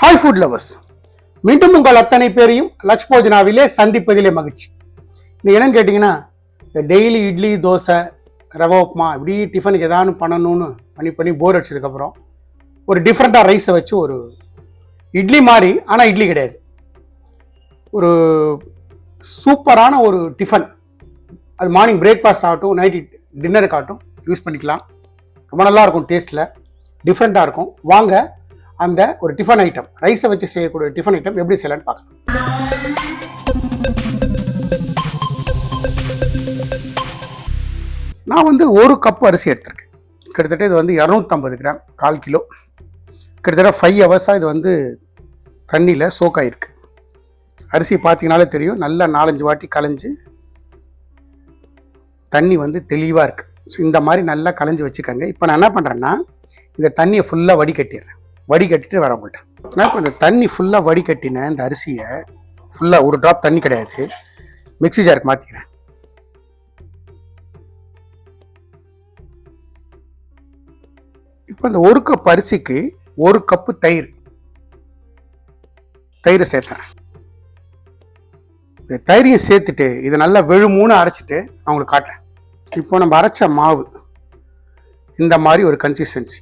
Hi food lovers மீண்டும் உங்கள் அத்தனை பேரையும் லக்ஷ் போஜனாவிலே சந்திப்பதிலே மகிழ்ச்சி. இது என்னன்னு கேட்டிங்கன்னா இந்த டெய்லி இட்லி தோசை ரவா உப்புமா இப்படி டிஃபனுக்கு ஏதாவது பண்ணணும்னு பண்ணி பண்ணி போர் அடிச்சதுக்கப்புறம் ஒரு டிஃப்ரெண்ட்டாக ரைஸை வச்சு ஒரு இட்லி மாதிரி ஆனால் இட்லி கிடையாது. ஒரு சூப்பரான ஒரு டிஃபன் அது மார்னிங் பிரேக்ஃபாஸ்ட் ஆகட்டும் நைட் டின்னருக்கு ஆகட்டும் யூஸ் பண்ணிக்கலாம். ரொம்ப நல்லா இருக்கும் டேஸ்ட்டில் டிஃப்ரெண்ட்டாக இருக்கும். வாங்க அந்த ஒரு டிஃபன் ஐட்டம் ரைஸை வச்சு செய்யக்கூடிய டிஃபன் ஐட்டம் எப்படி செய்யலான்னு பார்க்கலாம். நான் வந்து ஒரு கப் அரிசி எடுத்திருக்கேன். கிட்டத்தட்ட இது வந்து இரநூத்தம்பது கிராம் கால் கிலோ. கிட்டத்தட்ட ஃபைவ் ஹவர்ஸாக இது வந்து தண்ணியில் சோக் ஆகிருக்கு அரிசி பார்த்தீங்கனாலே தெரியும் நல்லா நாலஞ்சு வாட்டி கலைஞ்சு தண்ணி வந்து தெளிவாக இருக்குது ஸோ இந்த மாதிரி நல்லா கலைஞ்சு வச்சுக்கோங்க. இப்போ நான் என்ன பண்ணுறேன்னா இந்த தண்ணியை ஃபுல்லாக வடிகட்டிடுறேன். வடிகட்டிட்டு வரவங்கள்ட்ட நான் இப்போ இந்த தண்ணி ஃபுல்லாக வடிகட்டின இந்த அரிசியை ஃபுல்லாக ஒரு ட்ராப் தண்ணி கிடையாது. மிக்ஸி ஜாருக்கு மாற்றிக்கிறேன் இப்போ இந்த ஒரு கப் அரிசிக்கு ஒரு கப்பு தயிர். தயிரை சேர்த்துறேன். இந்த தயிரையும் சேர்த்துட்டு இதை நல்லா வெழுமூணு அரைச்சிட்டு அவங்களுக்கு காட்டுறேன். இப்போ நம்ம அரைச்ச மாவு. இந்த மாதிரி ஒரு கன்சிஸ்டன்சி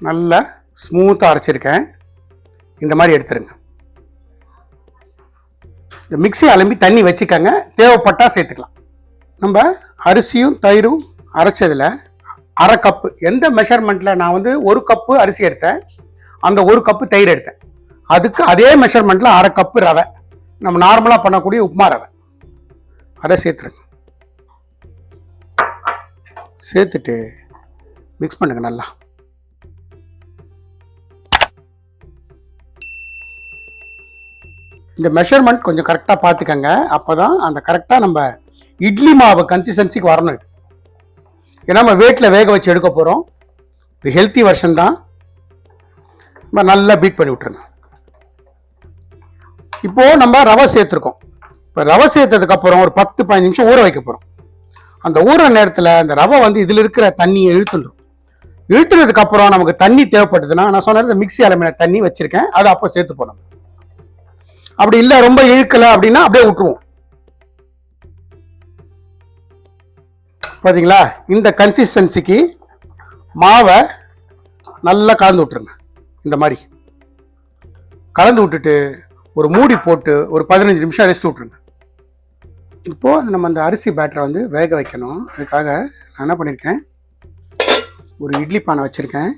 நல்லா ஸ்மூத்தாக அரைச்சிருக்கேன். இந்த மாதிரி எடுத்துருங்க. இந்த மிக்சி அலம்பி தண்ணி வச்சுக்கோங்க. தேவைப்பட்டால் சேர்த்துக்கலாம். நம்ம அரிசியும் தயிரும் அரைச்சதில் அரை கப்பு எந்த மெஷர்மெண்ட்டில் நான் வந்து ஒரு கப்பு அரிசி எடுத்தேன். அந்த ஒரு கப்பு தயிர் எடுத்தேன். அதுக்கு அதே மெஷர்மெண்ட்டில் அரை கப்பு ரவை. நம்ம நார்மலாக பண்ணக்கூடிய உப்புமா ரவை. அதை சேர்த்துருங்க. சேர்த்துட்டு மிக்ஸ் பண்ணுங்க நல்லா. இந்த மெஷர்மெண்ட் கொஞ்சம் கரெக்டாக பார்த்துக்கங்க. அப்போ தான் அந்த கரெக்டாக நம்ம இட்லி மாவு கன்சிஸ்டன்சிக்கு வரணும் இது. ஏன்னா நம்ம வேட்டில் வேக வச்சு எடுக்க போகிறோம் ஒரு ஹெல்த்தி வெர்ஷன் தான். நம்ம நல்லா பீட் பண்ணி விட்டுருங்க இப்போது நம்ம ரவை சேர்த்துருக்கோம். இப்போ ரவை சேர்த்ததுக்கப்புறம் ஒரு பத்து பதினஞ்சு நிமிஷம் ஊற வைக்க போகிறோம் அந்த ஊற நேரத்தில் அந்த ரவை வந்து இதில் இருக்கிற தண்ணியை இழுத்துடும் இழுத்துனதுக்கப்புறம் நமக்கு தண்ணி தேவைப்படுதுன்னா நான் சொன்ன இந்த மிக்ஸி அலமின தண்ணி வச்சுருக்கேன். அதை அப்போ சேர்த்து போனோம் அப்படி இல்லை ரொம்ப இழுக்கலை அப்படின்னா அப்படியே விட்டுருவோம். பார்த்தீங்களா இந்த கன்சிஸ்டன்சிக்கு மாவை நல்லா கலந்து விட்டுருங்க. இந்த மாதிரி. கலந்து விட்டுட்டு ஒரு மூடி போட்டு ஒரு பதினஞ்சு நிமிஷம் ரெஸ்ட் விட்ருங்க இப்போது நம்ம அந்த அரிசி பேட்டரை வந்து வேக வைக்கணும். அதுக்காக நான் என்ன பண்ணியிருக்கேன் ஒரு இட்லி பானை வச்சுருக்கேன்.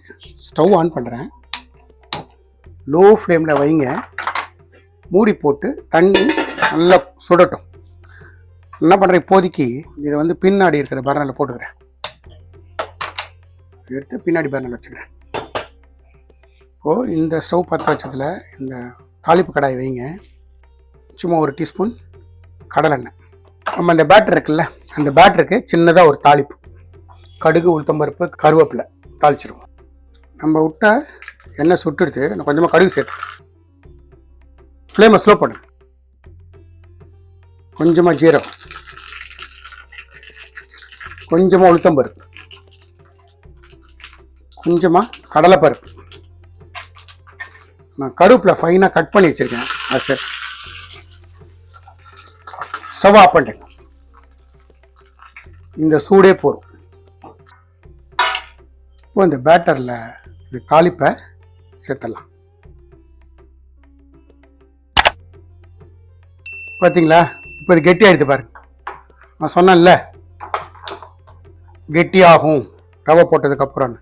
ஸ்டவ் ஆன் பண்ணுறேன் லோ ஃப்ளேமில் வைங்க. மூடி போட்டு தண்ணி நல்லா சுடட்டும். என்ன பண்ணுறேன் இப்போதைக்கு இதை வந்து பின்னாடி இருக்கிற பர்னரில் போட்டுக்கிறேன். எடுத்து பின்னாடி பர்னரில் வச்சுக்கிறேன். இப்போது இந்த ஸ்டவ் பற்ற வச்சதில் இந்த தாளிப்பு கடாய் வைங்க. சும்மா ஒரு டீஸ்பூன் கடலெண்ணெய். நம்ம அந்த பேட்டர் இருக்குல்ல அந்த பேட்டருக்கு சின்னதாக ஒரு தாளிப்பு. கடுகு உளுத்தம்பருப்பு கருவேப்பிலை தாளிச்சிருவோம். நம்ம விட்டால் எண்ணெய் சுட்டுடுத்து கொஞ்சமாக கடுகு சேர்த்து ஃப்ளேமை ஸ்லோ பண்ணு. கொஞ்சமாக ஜீரகம். கொஞ்சமாக உளுத்தம்பருப்பு கொஞ்சமாக கடலைப்பருப்பு. நான் கருப்பில் ஃபைனாக கட் பண்ணி வச்சுருக்கேன். அது சரி ஸ்டவ் ஆஃப் பண்ணிட்டேன். இந்த சூடே போதும். இப்போ இந்த பேட்டரில் இந்த தாளிப்பை சேர்த்துடலாம். பார்த்தீங்களா இப்போ இது கெட்டி ஆகிடுது பாருங்க. நான் சொன்னேன்ல கெட்டியாகும். ரவை போட்டதுக்கப்புறம்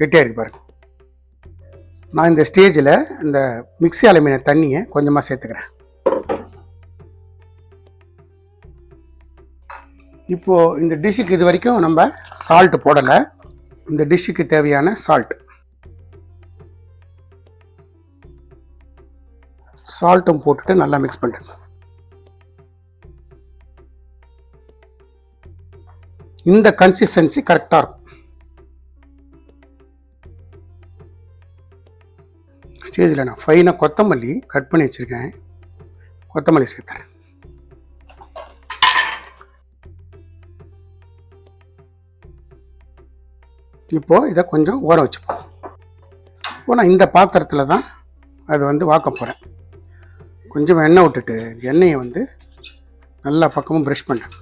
கெட்டியாகிருக்கு பாருங்க. நான் இந்த ஸ்டேஜில் இந்த மிக்ஸி அலுமினிய தண்ணியை கொஞ்சமாக சேர்த்துக்கிறேன். இப்போது இந்த டிஷ்ஷுக்கு இது வரைக்கும் நம்ம சால்ட் போடலை. இந்த டிஷ்ஷுக்கு தேவையான சால்ட் சால்ட்டும் போட்டுட்டு நல்லா மிக்ஸ் பண்ணுறேன் இந்த கன்சிஸ்டன்சி கரெக்டாக இருக்கும். ஸ்டேஜில் நான் ஃபைனாக கொத்தமல்லி கட் பண்ணி வச்சுருக்கேன். கொத்தமல்லி சேர்த்துறேன். இப்போது இதை கொஞ்சம் ஊற வச்சுப்போம். இப்போ நான் இந்த பாத்திரத்தில் தான் அது வந்து வாக்க போகிறேன் கொஞ்சம் எண்ணெய் விட்டுட்டு எண்ணெயை வந்து நல்லா பக்கமும் ப்ரஷ் பண்ணேன்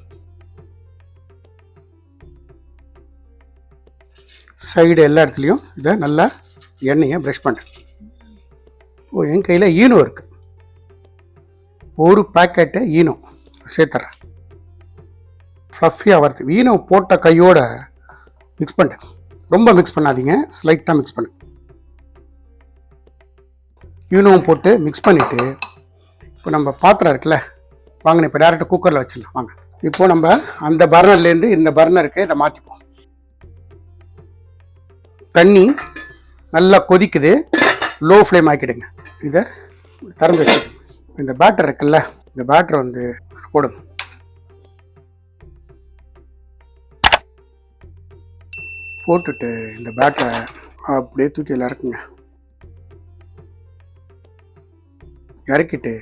சைடு எல்லா இடத்துலையும் இதை நல்லா எண்ணெயை ப்ரஷ் பண்ணுறேன் ஓ என் கையில் ஈனோ இருக்குது ஒரு பேக்கெட்டு ஈனோ சேர்த்துறேன். ஃப்ளஃபியாக வருது ஈனோ போட்ட கையோட மிக்ஸ் பண்ணிட்டேன் ரொம்ப மிக்ஸ் பண்ணாதீங்க ஸ்லைட்டாக மிக்ஸ் பண்ணு ஈனோவும் போட்டு மிக்ஸ் பண்ணிவிட்டு இப்போ நம்ம பாத்திரம் இருக்குல்ல வாங்கினேன் இப்போ டேரெக்டாக குக்கரில் வச்சிடலாம். வாங்க. இப்போது நம்ம அந்த பர்னர்லேருந்து இந்த பர்னருக்கு இதை மாற்றிப்போம் தண்ணி நல்லா கொதிக்குது. லோ ஃப்ளேம் ஆக்கிடுங்க. இதை திறந்து வச்சுக்கோங்க. இந்த பேட்டர் இருக்குல்ல இந்த பேட்டர் வந்து போடுங்க போட்டுட்டு இந்த பேட்டரை அப்படியே தூக்கி இறக்குங்க. இறக்கிட்டு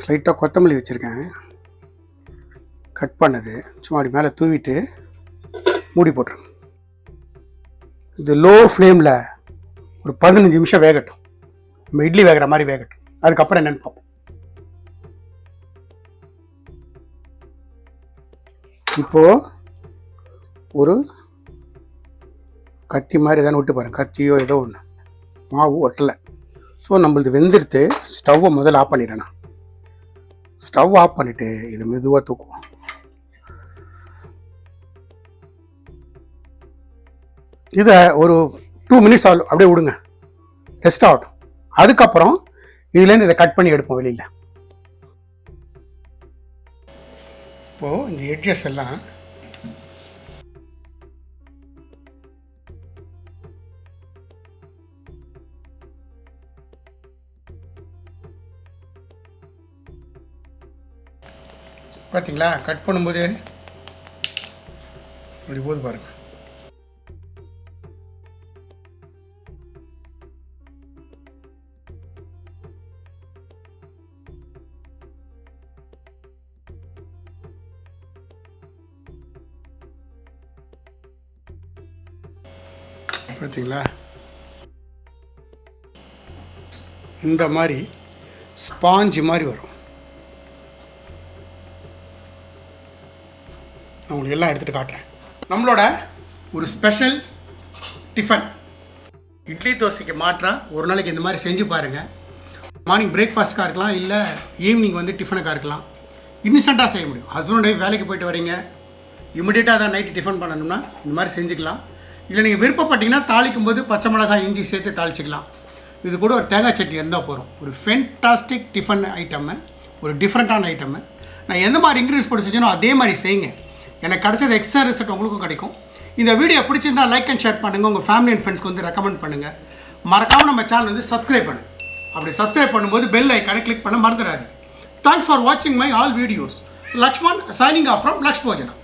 ஸ்லைட்டாக கொத்தமல்லி வச்சுருக்கேன். கட் பண்ணது. சும்மா அப்படி மேலே தூவிட்டு மூடி போட்டுருங்க. இது லோ ஃப்ளேமில் ஒரு பதினஞ்சு நிமிஷம் வேகட்டும். நம்ம இட்லி வேகிற மாதிரி வேகட்டும். அதுக்கப்புறம் என்னென்னு பார்ப்போம். இப்போது ஒரு கத்தி மாதிரி எதாவது விட்டு பாருங்க. கத்தியோ ஏதோ ஒன்று மாவு ஒட்டலை. ஸோ நம்மளது வெந்துடுத்து ஸ்டவ்வை முதல்ல ஆஃப் பண்ணிடுறேண்ணா ஸ்டவ் ஆஃப் பண்ணிவிட்டு இது மெதுவாக தூக்குவோம். இதை ஒரு டூ மினிட்ஸ் ஆகும் அப்படியே விடுங்க. ரெஸ்ட் ஆகட்டும் அதுக்கப்புறம் இதுலேருந்து இதை கட் பண்ணி எடுப்போம் வெளியில். இப்போது இந்த எட்ஜஸ் எல்லாம் பார்த்தீங்களா கட் பண்ணும்போது இப்படி போது பாருங்கள் பார்த்தீங்களா? இந்த மாதிரி ஸ்பாஞ்சு மாதிரி வரும். நான் உங்களுக்கு எல்லாம் எடுத்துகிட்டு காட்டுறேன். நம்மளோட ஒரு ஸ்பெஷல் டிஃபன் இட்லி தோசைக்கு மாற்றா ஒரு நாளைக்கு இந்த மாதிரி செஞ்சு பாருங்கள் மார்னிங் பிரேக்ஃபாஸ்ட்காக இருக்கலாம் இல்லை ஈவினிங் வந்து டிஃபனுக்காக இருக்கலாம். இன்ஸ்டண்ட்டாக செய்ய முடியும். ஹஸ்பண்ட் ஒய்ஃப் வேலைக்கு போயிட்டு வரீங்க. இமிடியேட்டாக தான் நைட்டு டிஃபன் பண்ணணும்னா இந்த மாதிரி செஞ்சுக்கலாம். இல்லை நீங்கள் விருப்பப்பட்டீங்கன்னா தாளிக்கும் போது பச்சை மிளகாய் இஞ்சி சேர்த்து தாளிச்சிக்கலாம். இது கூட ஒரு தேங்காய் சட்னி இருந்தால் போகிறோம் ஒரு ஃபென்டாஸ்டிக் டிஃபன் ஐட்டம்மு ஒரு டிஃப்ரெண்ட்டான ஐட்டம்மு நான் எந்த மாதிரி இன்க்ரீஸ் போட்டு செஞ்சனோ அதே மாதிரி செய்யுங்க. எனக்கு கிடச்சது எக்ஸ்ட்ரா ரிசல்ட் உங்களுக்கும் கிடைக்கும். இந்த வீடியோ பிடிச்சிருந்தா லைக் அண்ட் ஷேர் பண்ணுங்கள் உங்கள் ஃபேமிலி அண்ட் ஃப்ரெண்ட்ஸ்க்கு வந்து ரெக்கமெண்ட் பண்ணுங்கள் மறக்காமல் நம்ம சேனல் வந்து சப்ஸ்கிரைப் பண்ணுங்கள் அப்படி சப்ஸ்கிரைப் பண்ணும்போது பெல் ஐக்கானை கிளிக் பண்ண மறந்துடாது தேங்க்ஸ் ஃபார் வாட்சிங் my all videos Lakshman signing off from லக்ஷ்மோஜனா